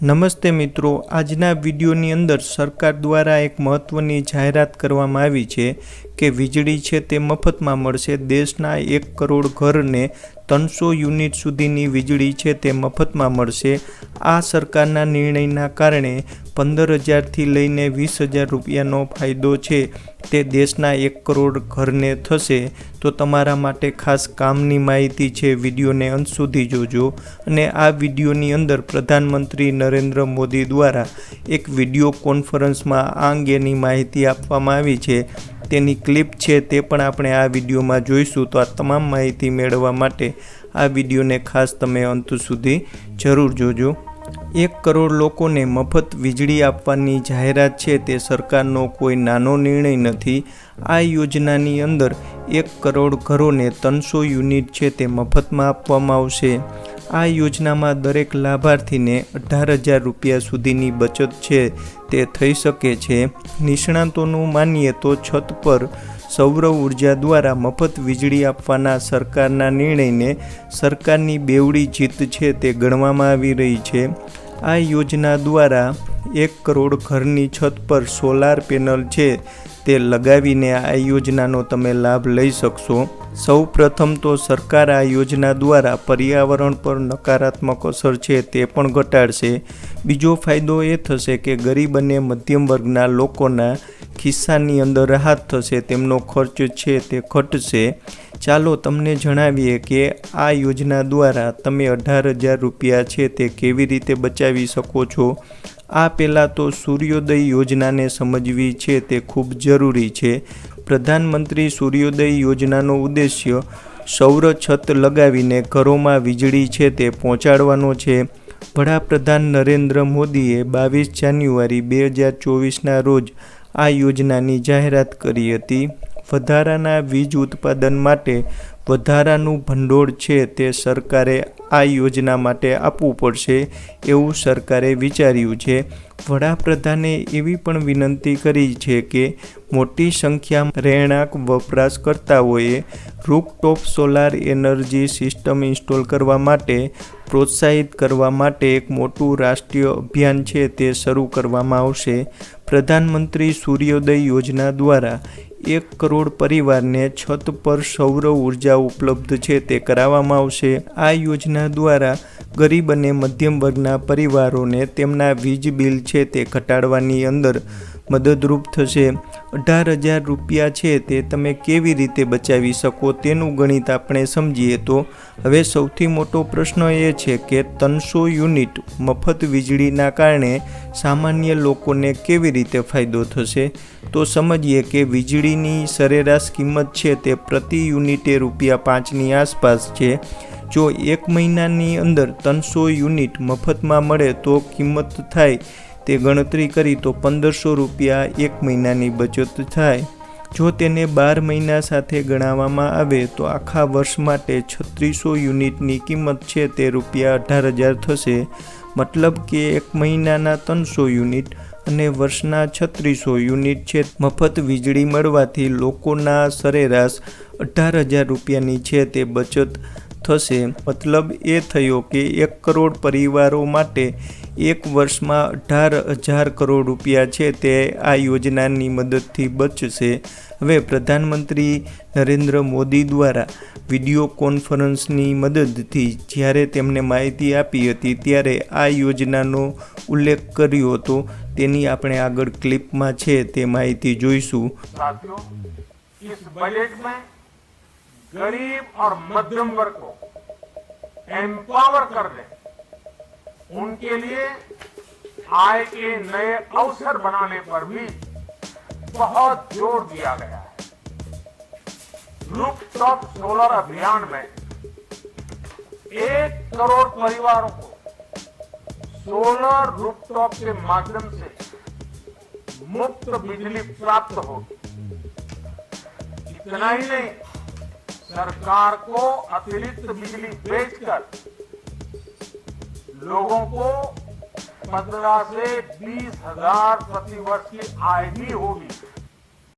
નમસ્તે મિત્રો, આજના વિડીયોની અંદર સરકાર દ્વારા એક મહત્ત્વની જાહેરાત કરવામાં આવી છે કે વીજળી છે તે મફતમાં મળશે. દેશના એક કરોડ ઘરને ત્રણસો યુનિટ સુધીની વીજળી છે તે મફતમાં મળશે. આ સરકારના નિર્ણયના કારણે પંદર હજારથી લઈને વીસ હજાર રૂપિયાનો ફાયદો છે. તે દેશના એક કરોડ ઘરને થશે. તો તમારા માટે ખાસ કામની માહિતી છે, વિડીયોને અંત સુધી જોજો. અને આ વિડીયોની અંદર પ્રધાનમંત્રી નરેન્દ્ર મોદી દ્વારા એક વીડિયો કોન્ફરન્સમાં આ અંગેની માહિતી આપવામાં આવી છે. તેની ક્લિપ છે તે પણ આપણે આ વિડીયોમાં જોઈશું. તો આ તમામ માહિતી મેળવવા માટે આ વિડીયોને ખાસ તમે અંત સુધી જરૂર જોજો. એક કરોડ લોકોને મફત વીજળી આપવાની જાહેરાત છે તે સરકારનો કોઈ નાનો નિર્ણય નથી. આ યોજનાની અંદર એક કરોડ ઘરોને ત્રણસો યુનિટ છે તે મફતમાં આપવામાં આવશે. આ યોજનામાં દરેક લાભાર્થીને અઢાર હજાર રૂપિયા સુધીની બચત છે, તે થઈ શકે છે. નિષ્ણાતોનું માનીએ તો છત પર સૌર ઊર્જા દ્વારા મફત વીજળી આપવાના સરકારના નિર્ણયને સરકારની બેવડી જીત છે તે ગણવામાં આવી રહી છે. આ યોજના દ્વારા એક કરોડ ઘરની છત પર સોલાર પેનલ છે તે લગાવીને આ યોજનાનો તમે લાભ લઈ શકશો. સૌ પ્રથમ તો સરકાર આ યોજના દ્વારા પર્યાવરણ પર નકારાત્મક અસર છે તે પણ ઘટાડશે. બીજો ફાયદો એ થશે કે ગરીબ અને મધ્યમ વર્ગના લોકોના ખિસ્સાની અંદર રાહત થશે, તેમનો ખર્ચ છે તે ઘટશે. ચાલો તમને જણાવીએ કે આ યોજના દ્વારા તમે અઢાર હજાર રૂપિયા છે તે કેવી રીતે બચાવી શકો છો? આ પહેલાં તો સૂર્યોદય યોજનાને સમજવી છે તે ખૂબ જરૂરી છે. પ્રધાનમંત્રી સૂર્યોદય યોજનાનો ઉદ્દેશ્ય સૌર છત લગાવીને ઘરોમાં વીજળી છે તે પહોંચાડવાનો છે. વડાપ્રધાન નરેન્દ્ર મોદીએ બાવીસ જાન્યુઆરી બે હજાર ચોવીસના રોજ આ યોજનાની જાહેરાત કરી હતી. વધારાના વીજ ઉત્પાદન માટે વધારાનું ભંડોળ છે તે સરકારે આ યોજના માટે આપવું પડશે એવું સરકારે વિચાર્યું છે. વડાપ્રધાને એવી પણ વિનંતી કરી છે કે મોટી સંખ્યામાં રહેણાંક વપરાશકર્તાઓએ rooftop solar energy system install કરવા માટે, પ્રોત્સાહિત કરવા માટે એક મોટું રાષ્ટ્રીય અભિયાન છે તે શરૂ કરવામાં આવશે. પ્રધાનમંત્રી સૂર્યોદય યોજના દ્વારા એક કરોડ પરિવારને છત પર સૌર ઊર્જા ઉપલબ્ધ છે તે કરાવવામાં આવશે. આ યોજના દ્વારા ગરીબ અને મધ્યમ વર્ગના પરિવારોને તેમના વીજ બિલ છે તે ઘટાડવાની અંદર મદદરૂપ થશે. અઢાર હજાર રૂપિયા છે તે તમે કેવી રીતે બચાવી શકો તેનું ગણિત આપણે સમજીએ તો હવે સૌથી મોટો પ્રશ્ન એ છે કે ત્રણસો યુનિટ મફત વીજળીના કારણે સામાન્ય લોકોને કેવી રીતે ફાયદો થશે? તો સમજીએ કે વીજળીની સરેરાશ કિંમત છે તે પ્રતિ યુનિટે રૂપિયા પાંચની આસપાસ છે. જો એક મહિનાની અંદર ત્રણસો યુનિટ મફતમાં મળે તો કિંમત થાય તે ગણતરી કરી તો પંદરસો રૂપિયા એક મહિનાની બચત થાય. જો તેને બાર મહિના સાથે ગણાવવામાં આવે તો આખા વર્ષ માટે છત્રીસો યુનિટની કિંમત છે તે રૂપિયા અઢાર હજાર થશે. મતલબ કે એક મહિનાના ત્રણસો યુનિટ અને વર્ષના છત્રીસો યુનિટ છે. મફત વીજળી મળવાથી લોકોના સરેરાશ અઢાર હજાર રૂપિયાની છે તે બચત. થશે. મતલબ એ થયો કે એક કરોડ પરિવારો માટે એક વર્ષમાં અઢાર હજાર કરોડ રૂપિયા છે તે આ યોજનાની મદદથી બચશે. હવે પ્રધાનમંત્રી નરેન્દ્ર મોદી દ્વારા વીડિયો કોન્ફરન્સની મદદથી જ્યારે તેમને માહિતી આપી હતી ત્યારે આ યોજનાનો ઉલ્લેખ કર્યો હતો. તેની આપણે આગળ ક્લિપમાં છે તે માહિતી જોઈશું. સાથીઓ ઇસ गरीब और मध्यम वर्ग को एम्पावर करने उनके लिए आय के नए अवसर बनाने पर भी बहुत ज़ोर दिया गया है। रूफटॉप सोलर अभियान में एक करोड़ परिवारों को सोलर रूफटॉप के माध्यम से मुफ़्त बिजली प्राप्त होगी। इतना ही नहीं सरकार को अतिरिक्त बिजली बेचकर लोगों को पंद्रह से बीस हज़ार प्रति वर्ष की आय भी होगी।